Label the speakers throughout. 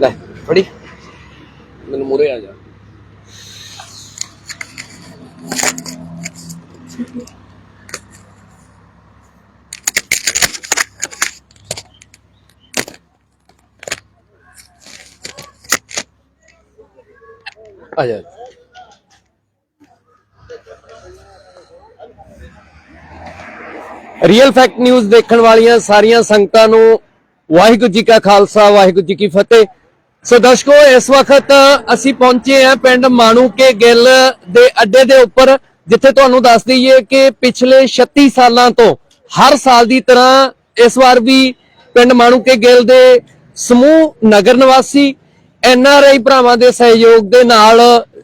Speaker 1: ਲੈ, ਫੜੀ। ਮੈਨੂੰ ਮੂਰੇ ਆ ਜਾ। ਆ ਜਾ। ਰੀਅਲ ਫੈਕਟ ਨਿਊਜ਼ ਦੇਖਣ ਵਾਲੀਆਂ ਸਾਰੀਆਂ ਸੰਗਤਾਂ ਨੂੰ ਵਾਹਿਗੁਰੂ ਜੀ ਕਾ ਖਾਲਸਾ, ਵਾਹਿਗੁਰੂ ਜੀ ਕੀ ਫਤਿਹ। ਸੋ ਦਰਸ਼ਕੋ ਇਸ ਵਕਤ ਅਸੀਂ ਪਹੁੰਚੇ ਹਾਂ ਪਿੰਡ ਮਾਣੂਕੇ ਗਿੱਲ ਦੇ ਅੱਡੇ ਦੇ ਉੱਪਰ ਜਿੱਥੇ ਤੁਹਾਨੂੰ ਦੱਸ ਦਈਏ ਕਿ ਪਿਛਲੇ 36 ਸਾਲਾਂ ਤੋਂ ਹਰ ਸਾਲ ਦੀ ਤਰ੍ਹਾਂ ਇਸ ਵਾਰ ਵੀ ਪਿੰਡ ਮਾਣੂਕੇ ਗਿੱਲ ਦੇ ਸਮੂਹ ਨਗਰ ਨਿਵਾਸੀ ਐਨ ਆਰ ਆਈ ਭਰਾਵਾਂ ਦੇ ਸਹਿਯੋਗ ਦੇ ਨਾਲ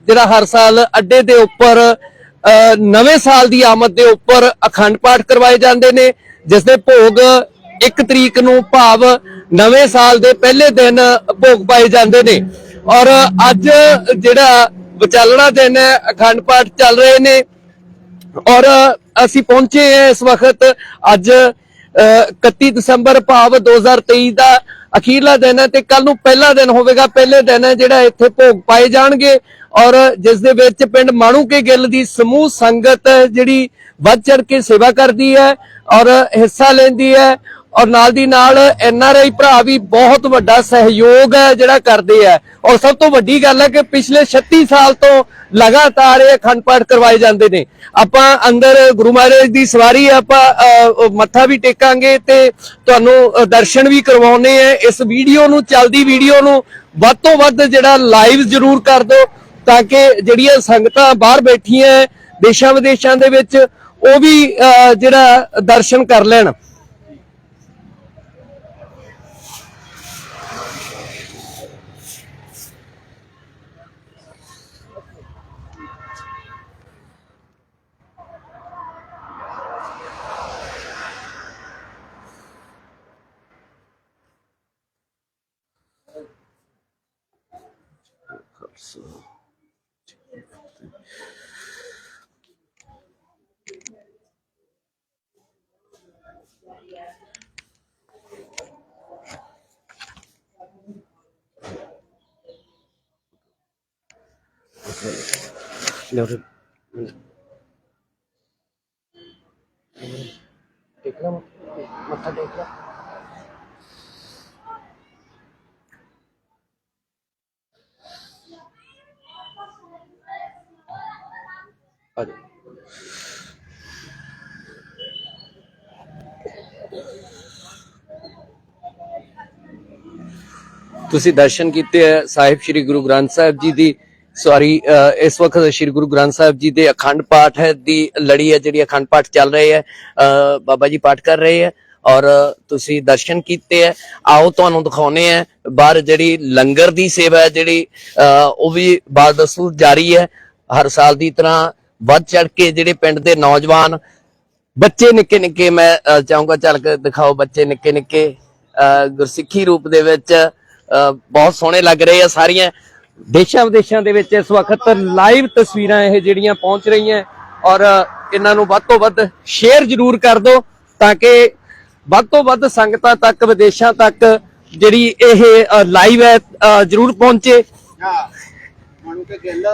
Speaker 1: ਜਿਹੜਾ ਹਰ ਸਾਲ ਅੱਡੇ ਦੇ ਉੱਪਰ ਅ, ਨਵੇਂ ਸਾਲ ਦੀ ਆਮਦ ਦੇ ਉੱਪਰ ਅਖੰਡ ਪਾਠ ਕਰਵਾਏ ਜਾਂਦੇ ਨੇ ਜਿਸ ਦੇ ਭੋਗ 1 ਤਰੀਕ ਨੂੰ ਭਾਵ ਨਵੇਂ ਸਾਲ ਦੇ ਪਹਿਲੇ ਦਿਨ ਭੋਗ ਪਾਏ ਜਾਂਦੇ ਨੇ। ਔਰ ਅੱਜ ਜਿਹੜਾ ਵਿਚਾਲਣਾ ਦਿਨ ਹੈ ਅਖੰਡ ਪਾਠ ਚੱਲ ਰਹੇ ਨੇ। ਔਰ ਅਸੀਂ ਪਹੁੰਚੇ ਹਾਂ ਇਸ ਵਕਤ ਅੱਜ ਅ, 31 ਦਸੰਬਰ ਭਾਵ 2023 ਦਾ ਅਖੀਰਲਾ ਦਿਨ ਹੈ ਤੇ ਕੱਲ ਨੂੰ ਪਹਿਲਾ ਦਿਨ ਹੋਵੇਗਾ ਪਹਿਲੇ ਦਿਨ ਹੈ ਜਿਹੜਾ ਇੱਥੇ ਭੋਗ ਪਾਏ ਜਾਣਗੇ। ਔਰ ਜਿਸ ਦੇ ਵਿੱਚ ਪਿੰਡ ਮਾਣੂਕੇ ਗਿੱਲ ਦੀ ਸਮੂਹ ਸੰਗਤ ਜਿਹੜੀ ਵੱਧ ਚੜ ਕੇ ਸੇਵਾ ਕਰਦੀ ਹੈ ਔਰ ਹਿੱਸਾ ਲੈਂਦੀ ਹੈ। ਔਰ ਨਾਲ ਦੀ ਨਾਲ ਐਨ ਆਰ ਆਈ ਭਰਾ ਵੀ ਬਹੁਤ ਵੱਡਾ ਸਹਿਯੋਗ ਹੈ ਜਿਹੜਾ ਕਰਦੇ ਆ। ਔਰ ਸਭ ਤੋਂ ਵੱਡੀ ਗੱਲ ਹੈ ਕਿ ਪਿਛਲੇ 36 ਸਾਲ ਤੋਂ ਲਗਾਤਾਰ ਇਹ ਅਖੰਡ ਪਾਠ ਕਰਵਾਏ ਜਾਂਦੇ ਨੇ। ਆਪਾਂ ਅੰਦਰ ਗੁਰੂ ਮਹਾਰਾਜ ਦੀ ਸਵਾਰੀ ਆਪਾਂ ਮੱਥਾ ਵੀ ਟੇਕਾਂਗੇ ਤੇ ਤੁਹਾਨੂੰ ਦਰਸ਼ਨ ਵੀ ਕਰਵਾਉਣੇ ਆ। ਇਸ ਵੀਡੀਓ ਨੂੰ, ਚੱਲਦੀ ਵੀਡੀਓ ਨੂੰ ਵੱਧ ਤੋਂ ਵੱਧ ਜਿਹੜਾ ਲਾਈਵ ਜ਼ਰੂਰ ਕਰ ਦਿਓ ਤਾਂ ਕਿ ਜਿਹੜੀਆਂ ਸੰਗਤਾਂ ਬਾਹਰ ਬੈਠੀਆਂ ਦੇਸ਼ਾਂ ਵਿਦੇਸ਼ਾਂ ਦੇ ਵਿੱਚ, ਉਹ ਵੀ ਜਿਹੜਾ ਦਰਸ਼ਨ ਕਰ ਲੈਣ। ਲਿਓ ਫਿਰ। ਦੇਖ ਲਾ ਮੱਥਾ ਤੁਸੀਂ ਦਰਸ਼ਨ ਕੀਤੇ ਹੈ ਸਾਹਿਬ ਸ੍ਰੀ ਗੁਰੂ ਗ੍ਰੰਥ ਸਾਹਿਬ ਜੀ ਦੀ ਸੌਰੀ ਇਸ ਵਕਤ ਸ੍ਰੀ ਗੁਰੂ ਗ੍ਰੰਥ ਸਾਹਿਬ ਜੀ ਦੇ ਅਖੰਡ ਪਾਠ ਹੈ ਦੀ ਲੜੀ ਹੈ ਜਿਹੜੀ ਅਖੰਡ ਪਾਠ ਚੱਲ ਰਹੀ ਹੈ ਬਾਬਾ ਜੀ ਪਾਠ ਕਰ ਰਹੇ ਹੈ ਔਰ ਤੁਸੀਂ ਦਰਸ਼ਨ ਕੀਤੇ ਹੈ। ਆਓ ਤੁਹਾਨੂੰ ਦਿਖਾਉਨੇ ਹੈ ਬਾਹਰ ਜਿਹੜੀ ਲੰਗਰ ਦੀ ਸੇਵਾ ਹੈ ਜਿਹੜੀ ਅ, ਉਹ ਵੀ ਬਾਦਸੂਰ ਜਾਰੀ ਹੈ। ਹਰ ਸਾਲ ਦੀ ਤਰ੍ਹਾਂ ਵੱਧ ਚੜ ਕੇ ਜਿਹੜੇ ਪਿੰਡ ਦੇ ਨੌਜਵਾਨ ਬੱਚੇ ਨਿੱਕੇ ਨਿੱਕੇ ਮੈਂ ਚਾਹੂੰਗਾ ਚੱਲ ਕੇ ਦਿਖਾਓ ਬੱਚੇ ਨਿੱਕੇ ਨਿੱਕੇ ਅ, ਗੁਰਸਿੱਖੀ ਰੂਪ ਦੇ ਵਿੱਚ ਬਹੁਤ ਸੋਹਣੇ ਲੱਗ ਰਹੇ ਆ ਸਾਰੀਆਂ। ਦੇਸ਼ਾਂ ਵਿਦੇਸ਼ਾਂ ਦੇ ਵਿੱਚ ਇਸ ਵਕਤ ਲਾਈਵ ਤਸਵੀਰਾਂ ਇਹ ਜਿਹੜੀਆਂ ਪਹੁੰਚ ਰਹੀਆਂ। ਔਰ ਇਹਨਾਂ ਨੂੰ ਵੱਧ ਤੋਂ ਵੱਧ ਸ਼ੇਅਰ ਜ਼ਰੂਰ ਕਰ ਦਿਓ ਤਾਂ ਕਿ ਵੱਧ ਤੋਂ ਵੱਧ ਸੰਗਤਾਂ ਤੱਕ, ਵਿਦੇਸ਼ਾਂ ਤੱਕ ਜਿਹੜੀ ਇਹ ਲਾਈਵ ਹੈ ਜ਼ਰੂਰ ਪਹੁੰਚੇ।
Speaker 2: ਹਾਂ। Manuke Gill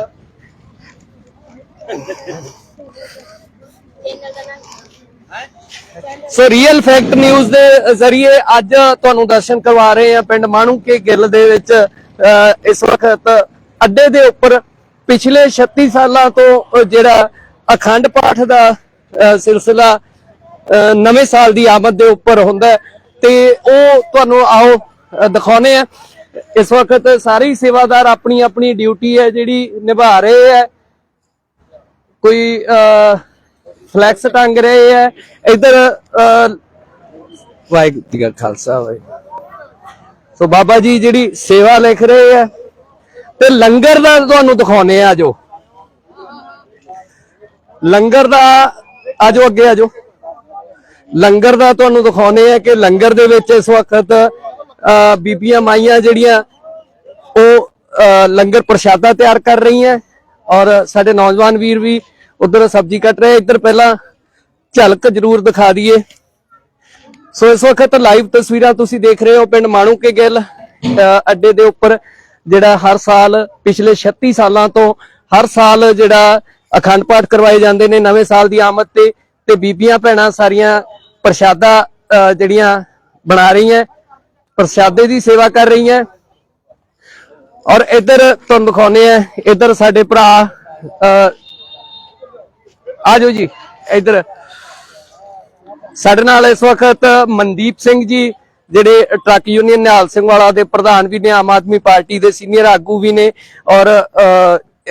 Speaker 1: so real fact news ਦੇ ਜ਼ਰੀਏ ਅੱਜ ਤੁਹਾਨੂੰ ਦਰਸ਼ਨ ਕਰਵਾ ਰਹੇ ਹਾਂ ਪਿੰਡ ਮਾਣੂ ਕੇ ਗਿੱਲ ਦੇ ਵਿੱਚ ਇਸ ਵਕਤ ਅੱਡੇ ਦੇ ਉੱਪਰ ਪਿਛਲੇ 36 ਸਾਲਾਂ ਤੋਂ ਜਿਹੜਾ ਅਖੰਡ ਪਾਠ ਦਾ ਸਿਲਸਿਲਾ ਅਹ, ਨਵੇਂ ਸਾਲ ਦੀ ਆਮਦ ਦੇ ਉੱਪਰ ਹੁੰਦਾ ਤੇ ਉਹ ਤੁਹਾਨੂੰ ਆਓ ਅਹ, ਦਿਖਾਉਨੇ ਆ ਇਸ ਵਕਤ ਸਾਰੇ ਸੇਵਾਦਾਰ ਆਪਣੀ ਆਪਣੀ ਡਿਊਟੀ ਹੈ ਜਿਹੜੀ ਨਿਭਾ ਰਹੇ ਹੈ। ਕੋਈ ਅਹ, ਫਲੈਕਸ ਟੰਗ ਰਹੇ ਹੈ ਇਧਰ ਵਾਹਿਗੁਰੂ ਜੀ ਕਾ ਖਾਲਸਾ ਵਾਹਿਗੁਰੂ। ਸੋ ਬਾਬਾ ਜੀ ਜਿਹੜੀ ਸੇਵਾ ਲਿਖ ਰਹੇ ਹੈ ਤੇ ਲੰਗਰ ਦਾ ਤੁਹਾਨੂੰ ਦਿਖਾਉਨੇ ਆ ਜੋ ਲੰਗਰ ਦਾ ਆਜੋ ਅੱਗੇ ਆਜੋ। ਲੰਗਰ ਦਾ ਤੁਹਾਨੂੰ ਦਿਖਾਉਨੇ ਆ ਕਿ ਲੰਗਰ ਦੇ ਵਿੱਚ ਇਸ ਵਕਤ ਅਹ, ਬੀਬੀਆਂ ਮਾਈਆਂ ਜਿਹੜੀਆਂ ਉਹ ਅਹ, ਲੰਗਰ ਪ੍ਰਸ਼ਾਦਾ ਤਿਆਰ ਕਰ ਰਹੀਆਂ। ਔਰ ਸਾਡੇ ਨੌਜਵਾਨ ਵੀਰ ਵੀ ਉਧਰ ਸਬਜ਼ੀ ਕੱਟ ਰਹੇ ਇੱਧਰ ਪਹਿਲਾਂ ਝਲਕ ਜ਼ਰੂਰ ਦਿਖਾ ਦਈਏ। ਸੋ ਇਸ ਵਕਤ ਲਾਈਵ ਤਸਵੀਰਾਂ ਤੁਸੀਂ ਦੇਖ ਰਹੇ ਹੋ ਪਿੰਡ ਮਾਣੂ ਕੇ ਗਿੱਲ ਅੱਡੇ ਦੇ ਉੱਪਰ ਜਿਹੜਾ ਹਰ ਸਾਲ ਪਿਛਲੇ 36 ਸਾਲਾਂ ਤੋਂ ਹਰ ਸਾਲ ਜਿਹੜਾ ਅਖੰਡ ਪਾਠ ਕਰਵਾਏ ਜਾਂਦੇ ਨੇ ਨਵੇਂ ਸਾਲ ਦੀ ਆਮਦ ਤੇ ਤੇ ਬੀਬੀਆਂ ਭੈਣਾਂ ਸਾਰੀਆਂ ਪ੍ਰਸ਼ਾਦਾ ਅ, ਜਿਹੜੀਆਂ ਬਣਾ ਰਹੀਆਂ ਪ੍ਰਸ਼ਾਦੇ ਦੀ ਸੇਵਾ ਕਰ ਰਹੀਆਂ। ਔਰ ਇੱਧਰ ਤੁਹਾਨੂੰ ਦਿਖਾਉਨੇ ਆ ਇੱਧਰ ਸਾਡੇ ਭਰਾ ਅ, ਆ ਜਾਓ ਜੀ, ਇੱਧਰ। ਸਾਡੇ ਨਾਲ ਇਸ ਵਕਤ ਮਨਦੀਪ ਸਿੰਘ ਜੀ, ਜਿਹੜੇ ਟਰੱਕ ਯੂਨੀਅਨ ਨਿਹਾਲ ਸਿੰਘ ਵਾਲਾ ਦੇ ਪ੍ਰਧਾਨ ਵੀ ਨੇ, ਆਮ ਆਦਮੀ ਪਾਰਟੀ ਦੇ ਸੀਨੀਅਰ ਆਗੂ ਵੀ ਨੇ ਔਰ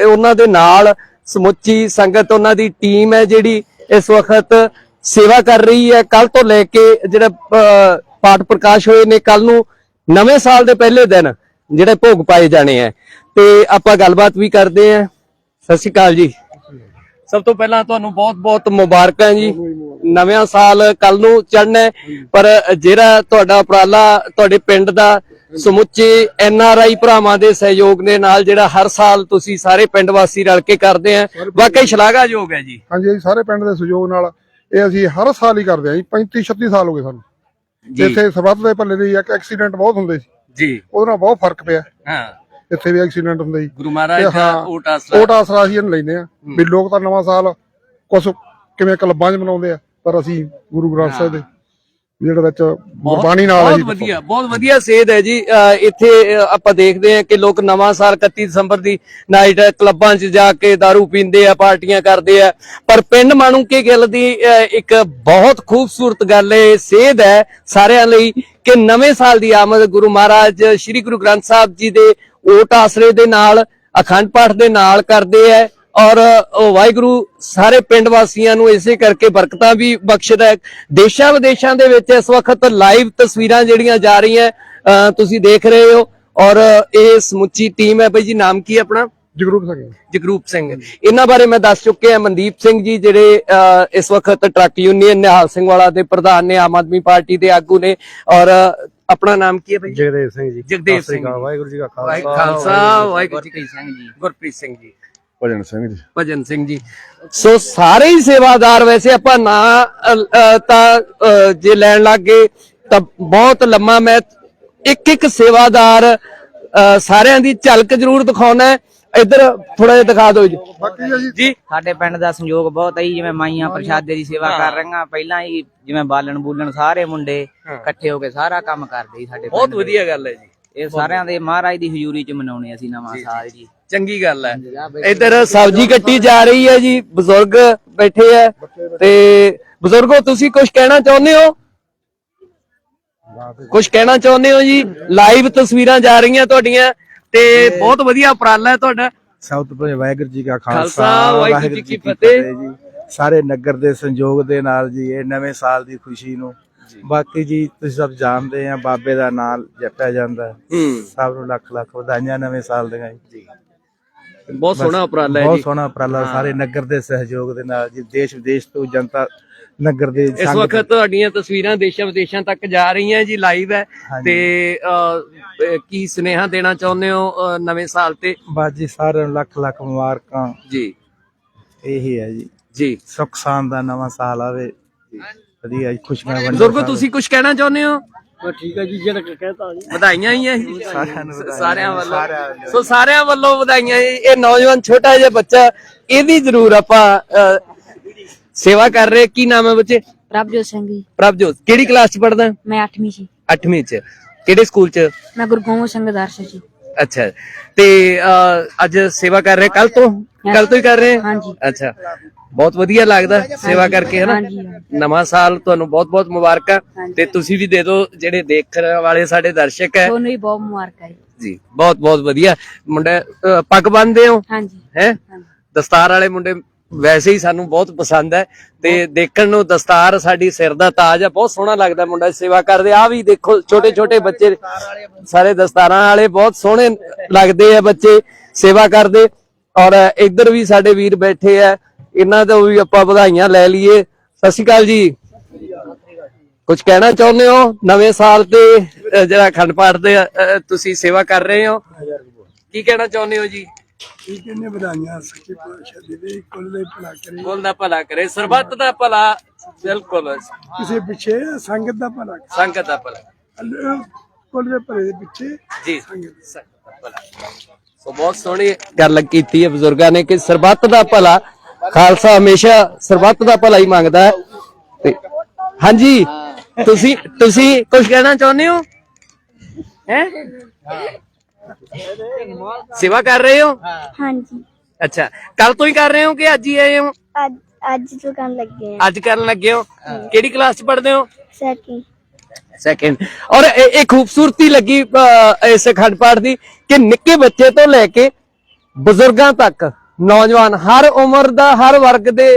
Speaker 1: ਉਹਨਾਂ ਦੇ ਨਾਲ ਸਮੁੱਚੀ ਸੰਗਤ, ਉਹਨਾਂ ਦੀ ਟੀਮ ਹੈ ਜਿਹੜੀ ਇਸ ਵਕਤ ਸੇਵਾ ਕਰ ਰਹੀ ਹੈ। ਕੱਲ ਤੋਂ ਲੈ ਕੇ ਜਿਹੜਾ ਪਾਠ ਪ੍ਰਕਾਸ਼ ਹੋਏ ਨੇ ਕੱਲ ਨੂੰ ਨਵੇਂ ਸਾਲ ਦੇ ਪਹਿਲੇ ਦਿਨ ਜਿਹੜੇ ਭੋਗ ਪਾਏ ਜਾਣੇ ਆ ਤੇ ਆਪਾਂ ਗੱਲਬਾਤ ਵੀ ਕਰਦੇ ਆ ਸਤਿ ਸ਼੍ਰੀ ਅਕਾਲ ਜੀ। ਸਭ ਤੋਂ ਪਹਿਲਾਂ ਤੁਹਾਨੂੰ ਬਹੁਤ-ਬਹੁਤ ਮੁਬਾਰਕਾਂ ਜੀ। ਨਵਾਂ ਸਾਲ ਕੱਲ ਨੂੰ ਚੜ੍ਹਨਾ ਪਰ ਜਿਹੜਾ ਤੁਹਾਡਾ ਉਪਰਾਲਾ ਤੁਹਾਡੇ ਪਿੰਡ ਦਾ ਸਮੁੱਚੇ ਐਨ ਆਰ ਆਈ ਭਰਾਵਾਂ ਦੇ ਸਹਿਯੋਗ ਦੇ ਨਾਲ ਜਿਹੜਾ ਹਰ ਸਾਲ ਤੁਸੀਂ ਸਾਰੇ ਪਿੰਡ ਵਾਸੀ ਰਲ ਕੇ ਕਰਦੇ ਆ ਵਾਕਈ ਸ਼ਲਾਘਾਯੋਗ ਹੈ ਜੀ।
Speaker 3: ਹਾਂਜੀ ਸਾਰੇ ਪਿੰਡ ਦੇ ਸਹਿਯੋਗ ਨਾਲ ਇਹ ਅਸੀਂ ਹਰ ਸਾਲ ਹੀ ਕਰਦੇ ਹਾਂ ਜੀ। 35 36 ਸਾਲ ਹੋ ਗਏ ਸਾਨੂੰ।
Speaker 1: ਜੀ।
Speaker 3: ਇੱਥੇ ਸਰਬੱਤ ਦੇ ਭੱਲੇ ਦੇ ਇੱਕ ਐਕਸੀਡੈਂਟ ਬਹੁਤ ਹੁੰਦੇ ਸੀ।
Speaker 1: ਜੀ।
Speaker 3: ਉਹਦੇ ਨਾਲ ਬਹੁਤ ਫ਼ਰਕ ਪਿਆ।
Speaker 1: ਹਾਂ।
Speaker 3: ਇੱਥੇ ਵੀ ਐਕਸੀਡੈਂਟ ਹੁੰਦੇ ਸੀ
Speaker 1: ਗੁਰੂ ਮਹਾਰਾਜ ਦਾ ਓਟ ਆਸਰਾ।
Speaker 3: ਓਟ ਆਸਰਾ ਅਸੀਂ ਇਹਨੂੰ ਲੈਂਦੇ ਆ ਵੀ ਲੋਕ ਤਾਂ ਨਵਾਂ ਸਾਲ ਕੁਛ ਕਿਵੇਂ ਕਲੱਬਾਂ 'ਚ ਮਨਾਉਂਦੇ ਆ ਪਰ ਅਸੀਂ ਗੁਰੂ ਗ੍ਰੰਥ ਸਾਹਿਬ ਦੇ ਜਿਹੜਾ ਵਿੱਚ ਗੁਰਬਾਣੀ ਨਾਲ ਹੈ
Speaker 1: ਬਹੁਤ
Speaker 3: ਜੀ
Speaker 1: ਵਧੀਆ ਬਹੁਤ ਵਧੀਆ ਸੇਧ ਹੈ ਜੀ। ਇੱਥੇ ਆਪਾਂ ਦੇਖਦੇ ਹਾਂ ਕਿ ਲੋਕ ਨਵਾਂ ਸਾਲ 31 ਦਸੰਬਰ ਦੀ ਨਾਈਟ ਕਲੱਬਾਂ 'ਚ ਜਾ ਕੇ दारू ਪੀਂਦੇ ਆ ਪਾਰਟੀਆਂ ਕਰਦੇ ਆ। ਪਰ ਪਿੰਡ ਮਾਣੂਕੇ ਗਿੱਲ ਦੀ ਇੱਕ ਬਹੁਤ ਖੂਬਸੂਰਤ ਗੱਲ ਹੈ ਸੇਧ ਹੈ ਸਾਰਿਆਂ ਲਈ ਕਿ ਨਵੇਂ ਸਾਲ ਦੀ ਆਮਦ ਗੁਰੂ ਮਹਾਰਾਜ ਸ੍ਰੀ ਗੁਰੂ ਗ੍ਰੰਥ ਸਾਹਿਬ ਜੀ ਦੇ ਓਟ ਆਸਰੇ ਦੇ ਨਾਲ ਅਖੰਡ ਪਾਠ ਦੇ ਨਾਲ ਕਰਦੇ ਆ ਔਰ ਉਹ ਵਾਹਿਗੁਰੂ ਸਾਰੇ ਪਿੰਡ ਵਾਸੀਆਂ ਨੂੰ ਇਸੇ ਕਰਕੇ ਬਰਕਤਾਂ ਵੀ ਬਖਸ਼ਦਾ ਹੈ ਦੇਸ਼ਾਂ ਵਿਦੇਸ਼ਾਂ ਦੇ ਵਿੱਚ ਇਸ ਵਕਤ ਲਾਈਵ ਤਸਵੀਰਾਂ ਜਿਹੜੀਆਂ ਜਾ ਰਹੀਆਂ ਤੁਸੀਂ ਦੇਖ ਰਹੇ ਹੋ ਔਰ ਇਹ ਸਮੁੱਚੀ ਟੀਮ ਹੈ ਬਈ ਜੀ ਨਾਮ ਕੀ ਹੈ ਆਪਣਾ?
Speaker 3: ਜਗਰੂਪ ਸਿੰਘ।
Speaker 1: ਜਗਰੂਪ ਸਿੰਘ। ਇਹਨਾਂ ਬਾਰੇ ਮੈਂ ਦੱਸ ਚੁੱਕਿਆ ਮਨਦੀਪ ਸਿੰਘ ਜੀ ਜਿਹੜੇ ਇਸ ਵਕਤ ਟਰੱਕ ਯੂਨੀਅਨ ਨਿਹਾਲ ਸਿੰਘ ਵਾਲਾ ਦੇ ਪ੍ਰਧਾਨ ਨੇ ਆਮ ਆਦਮੀ ਪਾਰਟੀ ਦੇ ਆਗੂ ਨੇ ਔਰ ਆਪਣਾ ਨਾਮ ਕੀ ਹੈ ਬਈ
Speaker 3: ਜਗਦੇਵ ਸਿੰਘ ਜੀ।
Speaker 1: ਜਗਦੇਵ ਸਿੰਘ ਜੀ।
Speaker 3: ਵਾਹਿਗੁਰੂ ਜੀ ਕਾ
Speaker 1: ਵਾਹਿਗੁਰੂ ਖਾਲਸਾ ਵਾਹਿਗੁਰੂ ਜੀ ਕੀ ਸਿੰਘ ਜੀ। ਗੁਰਪ੍ਰੀਤ ਸਿੰਘ ਜੀ।
Speaker 3: ਭਜਨ ਸਿੰਘ ਜੀ।
Speaker 1: ਭਜਨ ਸਿੰਘ ਜੀ। ਸੋ ਸਾਰੇ ਹੀ ਸੇਵਾਦਾਰ ਵੈਸੇ ਆਪਾਂ ਨਾ ਅ, ਤਾਂ ਅ, ਜੇ ਲੈਣ ਲੱਗੇ ਤਾਂ ਬਹੁਤ ਲੰਮਾ ਮੈਂ ਇੱਕ ਇੱਕ ਸੇਵਾਦਾਰ ਅ, ਸਾਰਿਆਂ ਦੀ ਝਲਕ ਜ਼ਰੂਰ ਦਿਖਾਉਣਾ ਹੈ। ਇੱਧਰ ਥੋੜਾ ਜਿਹਾ ਦਿਖਾ ਦਿਓ ਜੀ। ਜੀ
Speaker 4: ਸਾਡੇ ਪਿੰਡ ਦਾ ਸੰਯੋਗ ਬਹੁਤ ਹੈ ਜੀ, ਜਿਵੇਂ ਮਾਈਆਂ ਪ੍ਰਸ਼ਾਦੇ ਦੀ ਸੇਵਾ ਕਰ ਰਹੀਆਂ ਪਹਿਲਾਂ ਹੀ ਜਿਵੇਂ ਬਾਲਣ ਬੂਲਣ ਸਾਰੇ ਮੁੰਡੇ ਇਕੱਠੇ ਹੋ ਕੇ ਸਾਰਾ ਕੰਮ ਕਰਦੇ ਜੀ ਸਾਡੇ
Speaker 1: ਬਹੁਤ
Speaker 4: ਪਿੰਡ
Speaker 1: ਵਧੀਆ ਗੱਲ ਹੈ ਜੀ।
Speaker 4: ਇਹ ਸਾਰਿਆਂ ਦੇ ਮਹਾਰਾਜ ਦੀ ਹਜ਼ੂਰੀ ਚ ਮਨਾਉਣੇ ਅਸੀਂ ਨਵਾਂ ਸਾਲ ਜੀ।
Speaker 1: ਚੰਗੀ ਗੱਲ ਹੈ। ਇੱਧਰ ਸਬਜ਼ੀ ਕੱਟੀ ਜਾ ਰਹੀ ਹੈ ਜੀ ਬਜ਼ੁਰਗ ਬੈਠੇ ਆ ਤੇ ਬਜ਼ੁਰਗੋ ਤੁਸੀਂ ਕੁਝ ਕਹਿਣਾ ਚਾਹੁੰਦੇ ਹੋ? ਕੁਝ ਕਹਿਣਾ ਚਾਹੁੰਦੇ ਹੋ ਜੀ? ਲਾਈਵ ਤਸਵੀਰਾਂ ਜਾ ਰਹੀਆਂ ਤੁਹਾਡੀਆਂ। ਤੇ ਬਹੁਤ ਵਧੀਆ ਉਪਰਾਲਾ ਹੈ ਤੁਹਾਡਾ।
Speaker 5: ਸਭ ਤੋਂ ਪਹਿਲੇ ਵਾਹਿਗੁਰੂ ਜੀ ਕਾ
Speaker 1: ਖਾਲਸਾ, ਵਾਹਿਗੁਰੂ ਜੀ ਕੀ ਫਤਿਹ।
Speaker 5: ਜੀ। ਸਾਰੇ ਨਗਰ ਦੇ ਸੰਯੋਗ ਦੇ ਨਾਲ ਜੀ ਇਹ ਨਵੇਂ ਸਾਲ ਦੀ ਖੁਸ਼ੀ ਨੂੰ। ਬਾਕੀ ਜੀ ਤੁਸੀਂ ਸਭ ਜਾਣਦੇ ਆ ਬਾਬੇ ਦਾ ਨਾਮ ਜਪਿਆ ਜਾਂਦਾ। ਸਭ ਨੂੰ ਲੱਖ ਲੱਖ ਵਧਾਈਆਂ ਨਵੇਂ ਸਾਲ ਦੀਆਂ ਜੀ।
Speaker 1: ਬਹੁਤ ਸੋਹਣਾ ਉਪਰਾਲਾ ਹੈ
Speaker 5: ਬਹੁਤ
Speaker 1: ਜੀ।
Speaker 5: ਸੋਹਣਾ ਉਪਰਾਲਾ ਸਾਰੇ ਨਗਰ ਦੇ ਸਹਿਯੋਗ ਦੇ ਨਾਲ ਜੀ ਦੇਸ਼ ਵਿਦੇਸ਼ ਤੋਂ ਜਨਤਾ ਨਗਰ ਦੇ
Speaker 1: ਇਸ ਵਕਤ ਤੁਹਾਡੀਆਂ ਤਸਵੀਰਾਂ ਦੇਸ਼ਾਂ ਵਿਦੇਸ਼ਾਂ ਤੱਕ ਜਾ ਰਹੀਆਂ ਜੀ ਲਾਈਵ ਹੈ। ਤੇ ਕੀ ਸੁਨੇਹਾ ਦੇਣਾ ਚਾਹੁੰਦੇ ਹੋ ਨਵੇਂ ਸਾਲ ਤੇ
Speaker 5: ਬਸ ਜੀ ਸਾਰਿਆਂ ਨੂੰ ਲੱਖ ਲੱਖ ਮੁਬਾਰਕਾਂ
Speaker 1: ਜੀ
Speaker 5: ਇਹੀ ਹੈ ਜੀ
Speaker 1: ਜੀ
Speaker 5: ਸੁੱਖ ਸਾਂਦ ਦਾ ਨਵਾਂ ਸਾਲ ਆਵੇ ਵਧੀਆ ਜੀ ਖੁਸ਼ੀਆਂ ਵੰਡੋ
Speaker 1: ਬਜ਼ੁਰਗੋ। ਤੁਸੀਂ ਕੁਝ ਕਹਿਣਾ ਚਾਹੁੰਦੇ ਹੋ
Speaker 3: ਠੀਕ ਹੈ ਜੀ ਜਿਹੜਾ ਕਹਿਤਾ ਜੀ
Speaker 1: ਵਧਾਈਆਂ ਹੀ ਹੈ ਜੀ
Speaker 5: ਸਾਰਿਆਂ ਨੂੰ ਵਧਾਈਆਂ।
Speaker 1: ਸਾਰਿਆਂ ਵੱਲੋਂ। ਸੋ ਸਾਰਿਆਂ ਵੱਲੋਂ ਵਧਾਈਆਂ ਜੀ। ਇਹ ਨੌਜਵਾਨ ਛੋਟਾ ਜਿਹਾ ਬੱਚਾ ਇਹਦੀ ਜ਼ਰੂਰ ਆਪਾਂ ਸੇਵਾ ਕਰ ਰਹੇ ਕੀ ਨਾਮ ਹੈ ਬੱਚੇ?
Speaker 6: ਪ੍ਰਭਜੋਤ ਸਿੰਘ ਜੀ।
Speaker 1: ਪ੍ਰਭਜੋਤ ਕਿਹੜੀ ਕਲਾਸ ਚ ਪੜਦਾ
Speaker 6: ਮੈਂ 8ਵੀਂ ਸੀ
Speaker 1: 8ਵੀਂ ਚ। ਕਿਹੜੇ ਸਕੂਲ ਚ?
Speaker 6: ਮੈਂ ਗੁਰੂ ਗੋਬਿੰਦ ਸਿੰਘ ਦਰਸ਼ ਜੀ।
Speaker 1: ਅੱਛਾ। ਤੇ ਅੱਜ ਸੇਵਾ ਕਰ ਰਹੇ ਕੱਲ ਤੋਂ? ਕੱਲ ਤੋਂ ਹੀ ਕਰ ਰਹੇ
Speaker 6: ਹਾਂਜੀ।
Speaker 1: ਅੱਛਾ। ਬਹੁਤ ਵਧੀਆ ਲੱਗਦਾ ਸੇਵਾ ਕਰਕੇ ਹੈ ਨਾ। ਨਵਾਂ ਸਾਲ ਤੁਹਾਨੂੰ ਬਹੁਤ ਬਹੁਤ ਮੁਬਾਰਕਾਂ ਤੇ ਤੁਸੀਂ ਵੀ ਦੇ ਦਿਓ ਜਿਹੜੇ ਦੇਖਣ ਵਾਲੇ ਸਾਡੇ ਦਰਸ਼ਕ ਹੈ।
Speaker 6: ਤੁਹਾਨੂੰ ਵੀ ਬਹੁਤ ਮੁਬਾਰਕਾਂ ਜੀ।
Speaker 1: ਜੀ ਬਹੁਤ ਬਹੁਤ ਵਧੀਆ। ਮੁੰਡਾ ਪੱਗ ਬੰਨਦੇ ਹੋ?
Speaker 6: ਹਾਂਜੀ।
Speaker 1: ਹੈ? ਦਸਤਾਰ ਵਾਲੇ ਮੁੰਡੇ ਵੈਸੇ ਹੀ ਸਾਨੂੰ ਬਹੁਤ ਪਸੰਦ ਹੈ ਤੇ ਦੇਖਣ ਨੂੰ ਦਸਤਾਰ ਸਾਡੀ ਸਿਰ ਦਾ ਤਾਜ ਹੈ ਬਹੁਤ ਸੋਹਣਾ ਲੱਗਦਾ ਮੁੰਡਾ ਸੇਵਾ ਕਰਦੇ। ਆ ਵੀ ਦੇਖੋ ਛੋਟੇ ਛੋਟੇ ਬੱਚੇ ਸਾਰੇ ਦਸਤਾਰਾਂ ਵਾਲੇ ਬਹੁਤ ਸੋਹਣੇ ਲੱਗਦੇ ਆ ਬੱਚੇ ਸੇਵਾ ਕਰਦੇ। ਔਰ ਇੱਧਰ ਵੀ ਸਾਡੇ ਵੀਰ ਬੈਠੇ ਆ ਇਹਨਾਂ ਤੋਂ ਵੀ ਆਪਾਂ ਵਧਾਈਆਂ ਲੈ ਲਈਏ। ਸਤਿ ਸ਼੍ਰੀ ਅਕਾਲ ਜੀ। ਕੁਝ ਕਹਿਣਾ ਚਾਹੁੰਦੇ ਹੋ? ਨਵੇਂ ਸਾਲ ਤੇ ਜਿਹੜਾ ਅਖੰਡ ਪਾਠ ਦੇ ਤੁਸੀਂ ਸੇਵਾ ਕਰ ਰਹੇ ਹੋ। ਕੀ ਕਹਿਣਾ ਚਾਹੁੰਦੇ ਹੋ ਜੀ?
Speaker 7: ਠੀਕ ਨੇ ਵਧਾਈਆਂ ਸੱਚੇ ਪਾਤਸ਼ਾਹ ਦੇ ਦੇ ਕੁੱਲ ਦੇ ਭਲਾ ਕਰੇ।
Speaker 1: ਕੁੱਲ ਦਾ ਭਲਾ ਕਰੇ ਸਰਬੱਤ ਦਾ ਭਲਾ ਬਿਲਕੁਲ।
Speaker 7: ਕਿਸੇ ਪਿੱਛੇ ਸੰਗਤ ਦਾ ਭਲਾ
Speaker 1: ਸੰਗਤ ਦਾ ਭਲਾ।
Speaker 7: ਕਰੇ ਕੁੱਲ ਦੇ ਭਰੇ ਦੇ ਪਿੱਛੇ
Speaker 1: ਜੀ। ਸੋ ਬਹੁਤ ਸੋਹਣੀ ਗੱਲ ਕੀਤੀ ਹੈ ਬਜ਼ੁਰਗਾਂ ਨੇ ਕਿ ਸਰਬੱਤ ਦਾ ਭਲਾ ਖਾਲਸਾ ਹਮੇਸ਼ਾ ਸਰਬੱਤ ਦਾ ਭਲਾ ਹੀ ਮੰਗਦਾ ਹੈ। ਤੇ ਹਾਂਜੀ ਤੁਸੀਂ ਤੁਸੀਂ ਕੁਝ ਕਹਿਣਾ ਚਾਹੁੰਦੇ ਹੋ? ਹੈ? ਸੇਵਾ ਕਰ ਰਹੇ ਹੋ?
Speaker 8: ਹਾਂਜੀ।
Speaker 1: ਅੱਛਾ। ਕੱਲ ਤੋਂ ਹੀ ਕਰ ਰਹੇ ਹੋ ਕਿ ਅੱਜ ਹੀ ਆਏ ਹੋ?
Speaker 8: ਅੱਜ ਅੱਜ ਤੋਂ ਕਰਨ ਲੱਗੇ ਆ।
Speaker 1: ਅੱਜ ਕਰਨ ਲੱਗੇ ਹੋ? ਕਿਹੜੀ ਕਲਾਸ ਚ ਪੜ੍ਹਦੇ ਹੋ?
Speaker 8: ਸੈਕਿੰਡ
Speaker 1: ਸੈਕਿੰਡ ਔਰ ਇਹ ਖੂਬਸੂਰਤੀ ਲੱਗੀ ਇਸ ਅਖੰਡ ਪਾਠ ਦੀ ਕਿ ਨਿੱਕੇ ਬੱਚੇ ਤੋਂ ਲੈ ਕੇ ਬਜ਼ੁਰਗਾਂ ਤੱਕ ਨੌਜਵਾਨ ਹਰ ਉਮਰ ਦਾ ਹਰ ਵਰਗ ਦੇ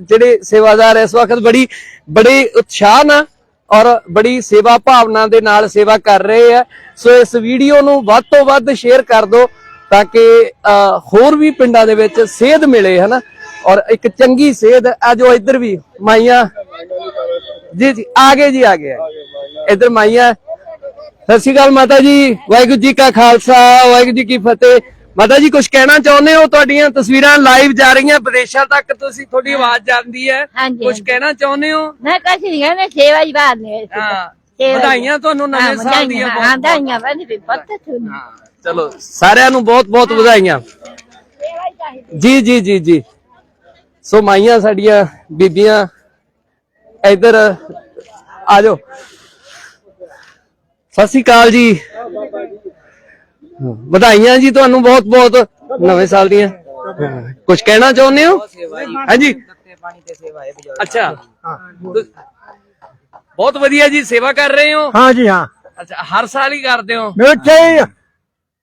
Speaker 1: ਜਿਹੜੇ ਸੇਵਾਦਾਰ ਇਸ ਵਕਤ ਬੜੀ ਬੜੀ ਉਤਸ਼ਾਹ ਨਾਲ ਔਰ ਬੜੀ ਸੇਵਾ ਭਾਵਨਾ ਦੇ ਨਾਲ ਸੇਵਾ ਕਰ ਰਹੇ ਆ। ਸੋ ਇਸ ਵੀਡੀਓ ਨੂੰ ਵੱਧ ਤੋਂ ਵੱਧ ਸ਼ੇਅਰ ਕਰ ਦਿਓ ਤਾਂ ਕਿ ਹੋਰ ਵੀ ਪਿੰਡਾਂ ਦੇ ਵਿੱਚ ਸੇਧ ਮਿਲੇ ਹਨਾ? ਔਰ ਇੱਕ ਚੰਗੀ ਸੇਧ ਆ ਜੋ ਇੱਧਰ ਵੀ ਮਾਈਆਂ। ਜੀ ਜੀ ਆਗੇ ਜੀ ਆਗੇ ਇਧਰ ਮਾਈਆਂ। ਸਤਿ ਸ਼੍ਰੀ ਅਕਾਲ ਮਾਤਾ ਜੀ। ਵਾਹਿਗੁਰੂ ਜੀ ਕਾ ਖਾਲਸਾ ਵਾਹਿਗੁਰੂ ਜੀ ਕੀ ਫਤਿਹ। ਮਾਤਾ ਜੀ ਕੁਝ ਕਹਿਣਾ ਚਾਹੁੰਦੇ ਹੋ ਤੁਹਾਡੀਆਂ ਤਸਵੀਰਾਂ ਲਾਈਵ ਜਾ ਰਹੀਆਂ ਵਿਦੇਸ਼ਾਂ ਤੱਕ? ਤੁਸੀਂ ਤੁਹਾਡੀ ਆਵਾਜ਼ ਜਾਂਦੀ ਹੈ। ਕੁਝ। ਕਹਿਣਾ ਚਾਹੁੰਦੇ ਹੋ?
Speaker 9: ਮੈਂ ਕੁਛ ਨਹੀਂ ਕਹਿੰਦੇ ਸੇਵਾ ਹੀ ਬਾਤ ਨੇ।
Speaker 1: ਹਾਂ। ਵਧਾਈਆਂ ਤੁਹਾਨੂੰ ਨਵੇਂ ਸਾਲ ਦੀਆਂ
Speaker 9: ਹਾਂ
Speaker 1: ਬਹੁਤ
Speaker 9: ਵਧਾਈਆਂ ਬੰਦੀ ਵੀ ਪੱਤ ਤੁਹਾਨੂੰ।
Speaker 1: ਚਲੋ ਸਾਰਿਆਂ ਨੂੰ ਬਹੁਤ ਬਹੁਤ ਵਧਾਈਆਂ। ਜੀ ਜੀ ਜੀ ਜੀ। ਸੋ ਮਾਈਆਂ ਸਾਡੀਆਂ ਬੀਬੀਆਂ ਇੱਧਰ ਆ ਜਾਓ। ਸਤਿ ਸ਼੍ਰੀ ਅਕਾਲ ਜੀ। ਵਧਾਈਆਂ ਜੀ ਤੁਹਾਨੂੰ ਬਹੁਤ ਬਹੁਤ ਨਵੇਂ ਸਾਲ ਦੀਆਂ। ਕੁਝ ਕਹਿਣਾ ਚਾਹੁੰਦੇ ਹੋ? ਹਾਂਜੀ।
Speaker 4: ਤੱਤੇ ਪਾਣੀ ਤੇ ਸੇਵਾ ਹੈ ਬਜ਼ੁਰਗ।
Speaker 1: ਅੱਛਾ। ਬਹੁਤ ਵਧੀਆ ਜੀ ਸੇਵਾ ਕਰ ਰਹੇ ਹੋ?
Speaker 7: ਹਾਂ ਜੀ ਹਾਂ।
Speaker 1: ਅੱਛਾ ਹਰ ਸਾਲ ਹੀ ਕਰਦੇ ਹੋ?
Speaker 7: ਮਿੱਠੇ ਹੀ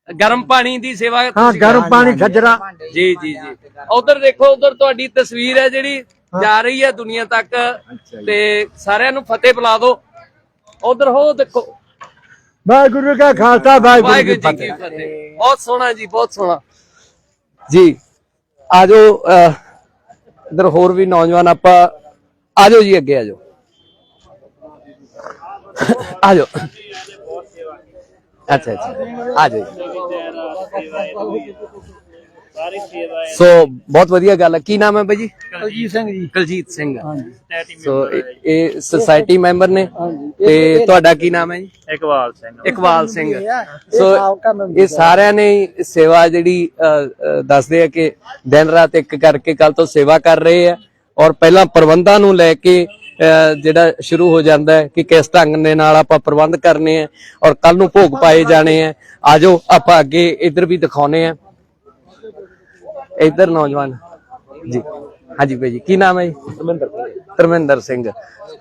Speaker 1: ਗਰਮ ਪਾਣੀ ਦੀ ਸੇਵਾ
Speaker 7: ਹਾਂ
Speaker 1: ਤੁਸੀਂ
Speaker 7: ਗਰਮ ਪਾਣੀ ਛੱਜਰਾ
Speaker 1: ਜੀ ਜੀ ਜੀ। ਉਧਰ ਦੇਖੋ ਉਧਰ ਤੁਹਾਡੀ ਤਸਵੀਰ ਹੈ ਜਿਹੜੀ ਜਾ ਰਹੀ ਹੈ ਦੁਨੀਆ ਤੱਕ। ਤੇ ਸਾਰਿਆਂ ਨੂੰ ਫਤਿਹ ਬੁਲਾ ਦਿਓ। ਉਧਰ ਹੋ ਦੇਖੋ।
Speaker 7: ਵਾਹਿਗੁਰੂ ਕਾ ਖਾਲਸਾ ਵਾਹਿਗੁਰੂ
Speaker 1: ਵਾਹਿਗੁਰੂ
Speaker 7: ਜੀ
Speaker 1: ਜੀ
Speaker 7: ਕੀ
Speaker 1: ਕੀ
Speaker 7: ਫਤਿਹ।
Speaker 1: ਫਤਿਹ। ਬਹੁਤ ਸੋਹਣਾ ਜੀ ਬਹੁਤ ਸੋਹਣਾ। ਜੀ ਆਜੋ ਇਧਰ ਹੋਰ ਵੀ ਨੌਜਵਾਨ ਆਪਾਂ ਆਜੋ ਜੀ ਅੱਗੇ ਆਜੋ ਆਜੋ ਅੱਛਾ ਅੱਛਾ। ਆਜੋ ਸੋ ਬਹੁਤ ਵਧੀਆ ਗੱਲ ਹੈ। ਕੀ ਨਾਮ ਹੈ ਬਾਈ ਜੀ?
Speaker 7: ਅਜੀਤ ਸਿੰਘ ਜੀ।
Speaker 1: ਕੁਲਜੀਤ ਸਿੰਘ। ਸੋ ਇਹ- ਇਹ ਸੁਸਾਇਟੀ ਮੈਂਬਰ ਨੇ ਤੇ ਤੁਹਾਡਾ ਕੀ ਨਾਮ ਹੈ ਜੀ?
Speaker 10: ਇਕਬਾਲ ਸਿੰਘ।
Speaker 1: ਇਕਬਾਲ ਸਿੰਘ। ਸੋ ਇਹ ਸਾਰਿਆਂ ਨੇ ਹੀ ਸੇਵਾ ਜਿਹੜੀ ਅ, ਅ, ਦੱਸਦੇ ਆ ਕਿ ਦਿਨ ਰਾਤ ਇੱਕ ਕਰਕੇ ਕੱਲ ਤੋਂ ਸੇਵਾ ਕਰ ਰਹੇ ਆ ਔਰ ਪਹਿਲਾਂ ਪ੍ਰਬੰਧਾਂ ਨੂੰ ਲੈ ਕੇ ਜਿਹੜਾ ਸ਼ੁਰੂ ਹੋ ਜਾਂਦਾ ਹੈ ਕਿ ਕਿਸ ਢੰਗ ਦੇ ਨਾਲ ਆਪਾਂ ਪ੍ਰਬੰਧ ਕਰਨੇ ਆ ਔਰ ਕੱਲ ਨੂੰ ਭੋਗ ਪਾਏ ਜਾਣੇ ਆ ਆਜੋ ਆਪਾਂ ਅੱਗੇ ਇੱਧਰ ਵੀ ਦਿਖਾਉਨੇ ਆ ਇੱਧਰ ਨੌਜਵਾਨ। ਜੀ। ਹਾਂਜੀ ਭਾਈ ਜੀ ਕੀ ਨਾਮ ਹੈ ਜੀ? ਧਰਮਿੰਦਰ ਧਰਮਿੰਦਰ ਸਿੰਘ।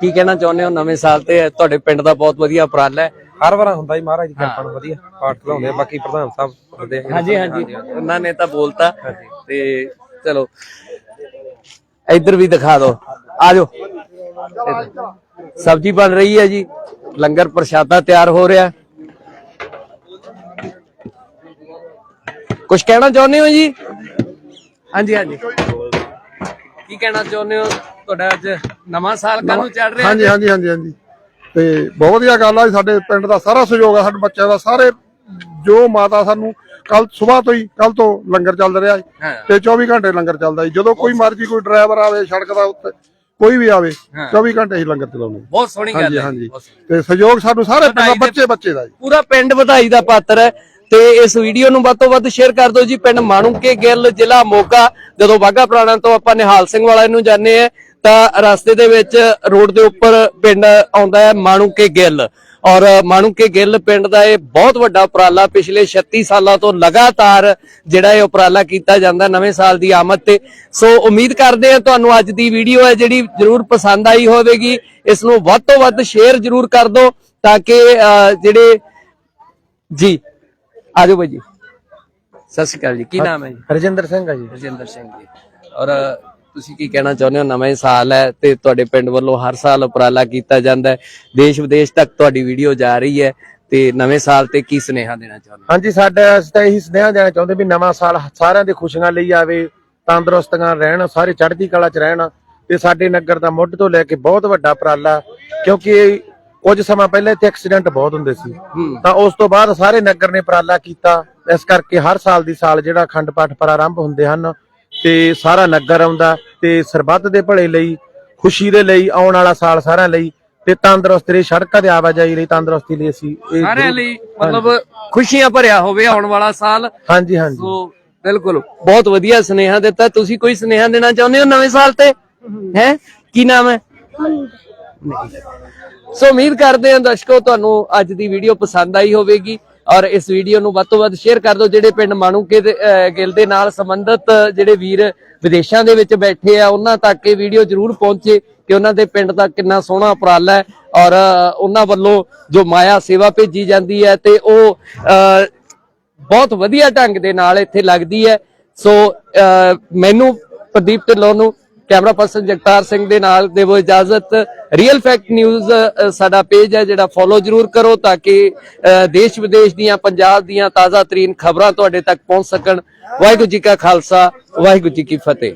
Speaker 1: ਕੀ ਕਹਿਣਾ ਚਾਹੁੰਦੇ ਹੋ? ਨਵੇਂ ਸਾਲ ਤੇ ਤੁਹਾਡੇ ਪਿੰਡ ਦਾ ਬਹੁਤ ਵਧੀਆ ਉਪਰਾਲਾ ਹੈ।
Speaker 10: ਹਰ ਵਾਰ ਹੁੰਦਾ ਜੀ ਮਹਾਰਾਜ ਦੀ ਕਿਰਪਾ ਨਾਲ ਵਧੀਆ। ਪਾਠ ਲਾਉਂਦੇ ਆ ਬਾਕੀ ਪ੍ਰਧਾਨ ਸਾਹਿਬ ਕਰਦੇ
Speaker 1: ਹਾਂਜੀ ਹਾਂਜੀ। ਉਹਨਾਂ ਨੇ ਤਾਂ ਬੋਲਤਾ। ਤੇ ਚਲੋ ਇੱਧਰ ਵੀ ਦਿਖਾ ਦਿਓ। ਆ ਜਾਓ ਇੱਧਰ। ਸਬਜ਼ੀ ਬਣ ਰਹੀ ਹੈ ਜੀ। ਲੰਗਰ ਪ੍ਰਸ਼ਾਦਾ ਤਿਆਰ ਹੋ ਰਿਹਾ। ਕੁਝ ਕਹਿਣਾ ਚਾਹੁੰਦੇ ਹੋ ਜੀ? ਹਾਂਜੀ ਹਾਂਜੀ। ਕੀ ਕਹਿਣਾ ਚਾਹੁੰਦੇ ਹੋ? ਤੁਹਾਡਾ ਅੱਜ ਨਵਾਂ ਸਾਲ ਕਾਹਨੂੰ ਚੜ ਰਿਹਾ
Speaker 3: ਹਾਂਜੀ ਹਾਂਜੀ ਹਾਂਜੀ ਹਾਂਜੀ। ਤੇ ਬਹੁਤ ਵਧੀਆ ਗੱਲ ਆ ਜੀ, ਸਾਡੇ ਪਿੰਡ ਦਾ ਸਾਰਾ ਸਹਿਯੋਗ ਆ ਸਾਡੇ ਬੱਚਿਆਂ ਦਾ ਸਾਰੇ ਜੋ ਮਾਤਾ ਸਾਨੂੰ ਕੱਲ ਸਵੇਰ ਤੋਂ ਹੀ ਕੱਲ ਤੋਂ ਲੰਗਰ ਚੱਲ ਰਿਹਾ
Speaker 1: ਹਾਂ।
Speaker 3: ਤੇ 24 ਘੰਟੇ ਲੰਗਰ ਚੱਲਦਾ ਜੀ। ਜਦੋਂ ਕੋਈ ਮਰਜ਼ੀ ਕੋਈ ਡਰਾਈਵਰ ਆਵੇ ਸੜਕ ਦਾ ਉੱਤੇ ਕੋਈ ਵੀ ਆਵੇ 24 ਘੰਟੇ ਹੀ ਲੰਗਰ ਚਲਾਉਂਦੇ
Speaker 1: ਬਹੁਤ ਸੋਹਣੀ ਗੱਲ ਹੈ
Speaker 3: ਹਾਂਜੀ। ਤੇ ਸਹਿਯੋਗ ਸਾਨੂੰ ਸਾਰੇ ਪਿੰਡ ਬੱਚੇ ਬੱਚੇ ਦਾ ਜੀ।
Speaker 1: ਪੂਰਾ ਪਿੰਡ ਵਧਾਈ ਦਾ ਪਾਤਰ ਹੈ। ਤੇ ਇਸ ਵੀਡੀਓ ਨੂੰ ਵੱਧ ਤੋਂ ਵੱਧ ਸ਼ੇਅਰ ਕਰ ਦਿਓ ਜੀ ਪਿੰਡ ਮਾਣੂਕੇ ਗਿੱਲ ਜ਼ਿਲ੍ਹਾ ਮੋਗਾ। ਜਦੋਂ ਬਾਗਾ ਪੁਰਾਣਾ ਤੋਂ ਆਪਾਂ ਨਿਹਾਲ ਸਿੰਘ ਵਾਲਾ ਨੂੰ ਜਾਂਦੇ ਆ ਤਾਂ ਰਸਤੇ ਦੇ ਵਿੱਚ ਰੋਡ ਦੇ ਉੱਪਰ ਪਿੰਡ ਆਉਂਦਾ ਹੈ ਮਾਣੂਕੇ ਗਿੱਲ। ਔਰ ਮਾਣੂਕੇ ਗਿੱਲ ਪਿੰਡ ਦਾ ਇਹ ਬਹੁਤ ਵੱਡਾ ਉਪਰਾਲਾ ਪਿਛਲੇ 36 ਸਾਲਾਂ ਤੋਂ ਲਗਾਤਾਰ ਜਿਹੜਾ ਇਹ ਉਪਰਾਲਾ ਕੀਤਾ ਜਾਂਦਾ ਨਵੇਂ ਸਾਲ ਦੀ ਆਮਦ ਤੇ। ਸੋ ਉਮੀਦ ਕਰਦੇ ਆ ਤੁਹਾਨੂੰ ਅੱਜ ਦੀ ਵੀਡੀਓ ਹੈ ਜਿਹੜੀ ਜਰੂਰ ਪਸੰਦ ਆਈ ਹੋਵੇਗੀ। ਇਸ ਨੂੰ ਵੱਧ ਤੋਂ ਵੱਧ ਸ਼ੇਅਰ ਜਰੂਰ ਕਰ ਦਿਓ ਤਾਂ ਕਿ ਜਿਹੜੇ ਜੀ ਆਜੋ ਬਾਈ ਜੀ। ਸਤਿ ਸ਼੍ਰੀ ਅਕਾਲ ਜੀ। ਕੀ ਨਾਮ ਹੈ ਜੀ?
Speaker 10: ਰਜਿੰਦਰ ਸਿੰਘ ਆ ਜੀ।
Speaker 1: ਰਜਿੰਦਰ ਸਿੰਘ ਜੀ। ਔਰ ਤੁਸੀਂ ਕੀ ਕਹਿਣਾ ਚਾਹੁੰਦੇ ਹੋ? ਨਵੇਂ ਸਾਲ ਹੈ ਤੇ ਤੁਹਾਡੇ ਪਿੰਡ ਵੱਲੋਂ ਹਰ ਸਾਲ ਉਪਰਾਲਾ ਕੀਤਾ ਜਾਂਦਾ ਹੈ। ਦੇਸ਼ ਵਿਦੇਸ਼ ਤੱਕ ਤੁਹਾਡੀ ਵੀਡੀਓ ਜਾ ਰਹੀ ਹੈ ਤੇ ਨਵੇਂ ਸਾਲ ਤੇ ਕੀ ਸੁਨੇਹਾ ਦੇਣਾ ਚਾਹੁੰਦੇ
Speaker 10: ਹਾਂਜੀ ਸਾਡਾ ਅਸੀਂ ਤਾਂ ਇਹੀ ਸੁਨੇਹਾ ਦੇਣਾ ਚਾਹੁੰਦੇ ਵੀ ਨਵਾਂ ਸਾਲ ਸਾਰਿਆਂ ਦੇ ਖੁਸ਼ੀਆਂ ਲਈ ਆਵੇ ਤੰਦਰੁਸਤੀਆਂ ਰਹਿਣ ਸਾਰੇ ਚੜ੍ਹਦੀ ਕਲਾ 'ਚ ਰਹਿਣ ਤੇ ਸਾਡੇ ਨਗਰ ਦਾ ਮੁੱਢ ਤੋਂ ਲੈ ਕੇ ਬਹੁਤ ਵੱਡਾ ਉਪਰਾਲਾ ਕਿਉਂਕਿ ਕੁਝ ਸਮਾਂ ਪਹਿਲਾਂ ਇੱਥੇ ਐਕਸੀਡੈਂਟ ਬਹੁਤ ਹੁੰਦੇ ਸੀ।
Speaker 1: ਹੂੰ।
Speaker 10: ਤਾਂ ਉਸ ਤੋਂ ਬਾਅਦ ਸਾਰੇ ਨਗਰ ਨੇ ਉਪਰਾਲਾ ਕੀਤਾ। ਇਸ ਕਰਕੇ ਹਰ ਸਾਲ ਦੀ ਸਾਲ ਜਿਹੜਾ ਅਖੰਡ ਪਾਠ ਪ੍ਰਾਰੰਭ ਹੁੰਦੇ ਹਨ ਤੇ ਸਾਰਾ ਨਗਰ ਆਉਂਦਾ ਤੇ ਸਰਬੱਤ ਦੇ ਭਲੇ ਲਈ ਖੁਸ਼ੀ ਦੇ ਲਈ ਆਉਣ ਵਾਲਾ ਸਾਲ ਸਾਰਿਆਂ ਲਈ ਤੇ ਤੰਦਰੁਸਤ ਲਈ ਸੜਕਾਂ ਦੇ ਆਵਾਜਾਈ ਲਈ ਤੰਦਰੁਸਤੀ ਲਈ ਅਸੀਂ ਇਹ
Speaker 1: ਸਾਰਿਆਂ ਲਈ ਮਤਲਬ ਖੁਸ਼ੀਆਂ ਭਰਿਆ ਹੋਵੇ ਆਉਣ ਵਾਲਾ ਸਾਲ।
Speaker 10: ਹਾਂਜੀ ਹਾਂਜੀ।
Speaker 1: ਸੋ ਬਿਲਕੁਲ ਬਹੁਤ ਵਧੀਆ ਸੁਨੇਹਾ ਦਿੱਤਾ। ਤੁਸੀਂ ਕੋਈ ਸੁਨੇਹਾ ਦੇਣਾ ਚਾਹੁੰਦੇ ਹੋ ਨਵੇਂ ਸਾਲ ਤੇ? ਹੈ? ਕੀ ਨਾਮ ਹੈ? ਸੋ ਉਮੀਦ ਕਰਦੇ ਹਾਂ ਦਰਸ਼ਕੋ ਤੁਹਾਨੂੰ ਅੱਜ ਦੀ ਵੀਡੀਓ ਪਸੰਦ ਆਈ ਹੋਵੇਗੀ। ਔਰ ਇਸ ਵੀਡੀਓ ਨੂੰ ਵੱਧ ਤੋਂ ਵੱਧ ਸ਼ੇਅਰ ਕਰ ਦਿਓ ਜਿਹੜੇ ਪਿੰਡ ਮਾਣੂਕੇ ਦੇ ਗਿੱਲ ਦੇ ਨਾਲ ਸੰਬੰਧਿਤ ਜਿਹੜੇ ਵੀਰ ਵਿਦੇਸ਼ਾਂ ਦੇ ਵਿੱਚ ਬੈਠੇ ਆ ਉਹਨਾਂ ਤੱਕ ਇਹ ਵੀਡੀਓ ਜ਼ਰੂਰ ਪਹੁੰਚੇ ਕਿ ਉਹਨਾਂ ਦੇ ਪਿੰਡ ਦਾ ਕਿੰਨਾ ਸੋਹਣਾ ਉਪਰਾਲਾ ਹੈ ਔਰ ਉਹਨਾਂ ਵੱਲੋਂ ਜੋ ਮਾਇਆ ਸੇਵਾ ਭੇਜੀ ਜਾਂਦੀ ਹੈ ਤੇ ਉਹ ਅਹ, ਬਹੁਤ ਵਧੀਆ ਢੰਗ ਦੇ ਨਾਲ ਇੱਥੇ ਲੱਗਦੀ ਹੈ। ਸੋ ਅਹ, ਮੈਨੂੰ ਪ੍ਰਦੀਪ ਢਿੱਲੋਂ ਨੂੰ ਕੈਮਰਾ ਪਰਸਨ ਜਗਤਾਰ ਸਿੰਘ ਦੇ ਨਾਲ ਦੇਵੋ ਇਜਾਜ਼ਤ। ਰੀਅਲ ਫੈਕਟ ਨਿਊਜ਼ ਸਾਡਾ ਪੇਜ ਹੈ ਜਿਹੜਾ ਫੋਲੋ ਜਰੂਰ ਕਰੋ ਤਾਂ ਕਿ ਅਹ, ਦੇਸ਼ ਵਿਦੇਸ਼ ਦੀਆਂ ਪੰਜਾਬ ਦੀਆਂ ਤਾਜ਼ਾ ਤਰੀਨ ਖਬਰਾਂ ਤੁਹਾਡੇ ਤੱਕ ਪਹੁੰਚ ਸਕਣ। ਵਾਹਿਗੁਰੂ ਜੀ ਕਾ ਖਾਲਸਾ ਵਾਹਿਗੁਰੂ ਜੀ ਕੀ ਫਤਿਹ।